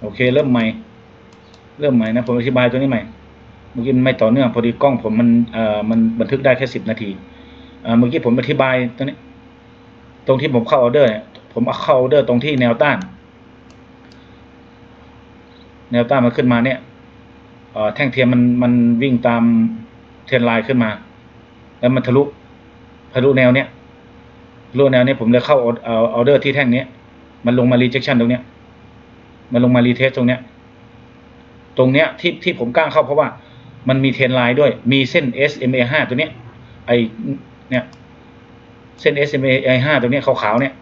โอเค เริ่มใหม่ เริ่มใหม่นะผมอธิบายตัวนี้ใหม่เมื่อกี้มันไม่ต่อเนื่องพอดีกล้องผมมันเอ่อมันบันทึกได้แค่สิบนาทีเมื่อกี้ผมอธิบายตัวนี้ ตรงที่ผมเข้าออเดอร์ ผมเอาเข้าออเดอร์ตรงที่แนวต้าน แนวต้านมันขึ้นมาเนี่ยแท่งเทียมมันมันวิ่งตามเทรนไลน์ขึ้นมา แล้วมันทะลุทะลุแนวเนี้ยทะลุแนวเนี้ยผมเลยเข้าเอาเอาออเดอร์ที่แท่งเนี้ย มันลงมา rejection ตรงเนี้ย มันลงมา retest ตรงเนี้ย ตรงเนี้ยที่ที่ผมกล้าเข้าเพราะว่ามันมีเทรนไลน์ด้วย มีเส้น SMA 5ตัวเนี้ย ไอเนี่ย เส้น SMA 5ตัวเนี้ยขาวๆเนี่ย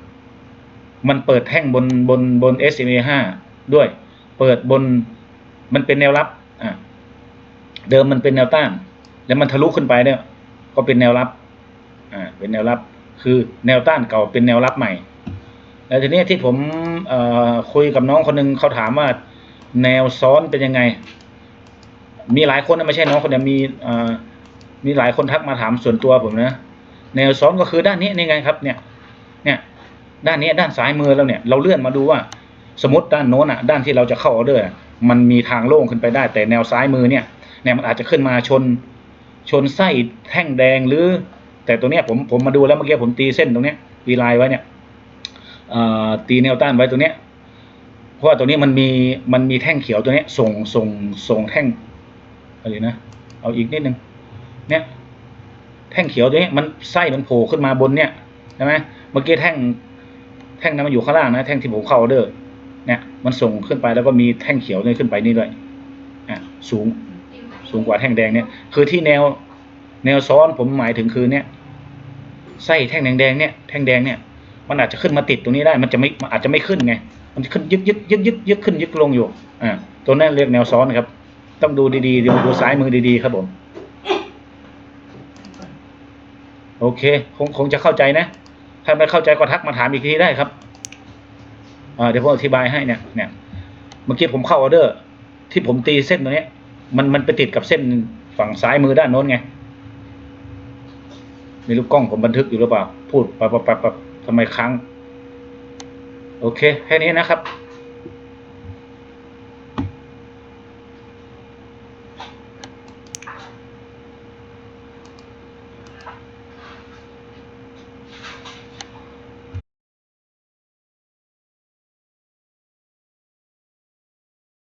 มันเปิดแท่งบนบนบน SMA 5ด้วย เปิดบน มันเป็นแนวรับ อะ เดิมมันเป็นแนวต้าน แล้วมันทะลุขึ้นไปเนี่ย ก็เป็นแนวรับ อ่า เป็นแนวรับ คือแนวต้านเก่าเป็นแนวรับใหม่ แล้วทีนี้ที่ผมคุยกับน้องคนหนึ่งเขาถามว่าแนวซ้อนเป็นยังไง มีหลายคนนะไม่ใช่น้องคนเดียวมีมีหลายคนทักมาถามส่วนตัวผมนะแนวซ้อนก็คือด้านนี้นี่ไงครับ เนี่ย เนี่ยด้านนี้ด้านซ้ายมือเราเนี่ยเราเลื่อนมาดูว่าสมมติด้านโน้นอะด้านที่เราจะเข้าออเดอร์มันมีทางโล่งขึ้นไปได้ แต่แนวซ้ายมือเนี่ยเนี่ยมันอาจจะขึ้นมาชนชนไส้แท่งแดงหรือ แต่ตัวเนี้ยผมผมมาดูแล้วเมื่อกี้ผมตีเส้นตรงเนี้ยตีลายไว้เนี่ย ตีแนวต้านไว้ตัวเนี้ยเพราะว่าตัวนี้มันมีมันมีแท่งเขียวตัวเนี้ยส่งส่งส่งแท่งอะไรนะเอาอีกนิดนึงเนี่ยแท่งเขียวตัวนี้มันไส้มันโผล่ขึ้นมาบนเนี่ยใช่ไหมเมื่อกี้แท่งแท่งนั้นมันอยู่ข้างล่างนะแท่งที่ผมเข้าออเดอร์เนี่ยมันส่งขึ้นไปแล้วก็มีแท่งเขียวเนี่ยขึ้นไปนี่ด้วยอะสูงสูงกว่าแท่งแดงเนี่ยคือที่แนวแนวซ้อนผมหมายถึงคือเนี่ยไส้แท่งแดงๆเนี่ยแท่งแดงเนี่ย มันอาจจะขึ้นมาติดตรงนี้ได้ มันจะไม่มันอาจจะไม่ขึ้นไง มันขึ้นยึกยึกยึกยึกยึกขึ้นยึกลงอยู่ อ่า ตัวนั้นเรียกแนวซ้อนครับ ต้องดูดีๆดูดูซ้ายมือดีๆ ครับผม โอเค คงคงจะเข้าใจนะ ถ้าไม่เข้าใจก็ทักมาถามอีกทีได้ครับอ่าเดี๋ยวผมอธิบายให้เนี่ย เนี่ย เมื่อกี้ผมเข้าออเดอร์ ที่ผมตีเส้นตรงนี้ มันมันไปติดกับเส้นฝั่งซ้ายมือด้านโน้นไงไม่รู้กล้องผมบันทึกอยู่หรือเปล่า พูดปับปับปั๊บปั๊บ ทำไมค้าง โอเค แค่นี้นะครับ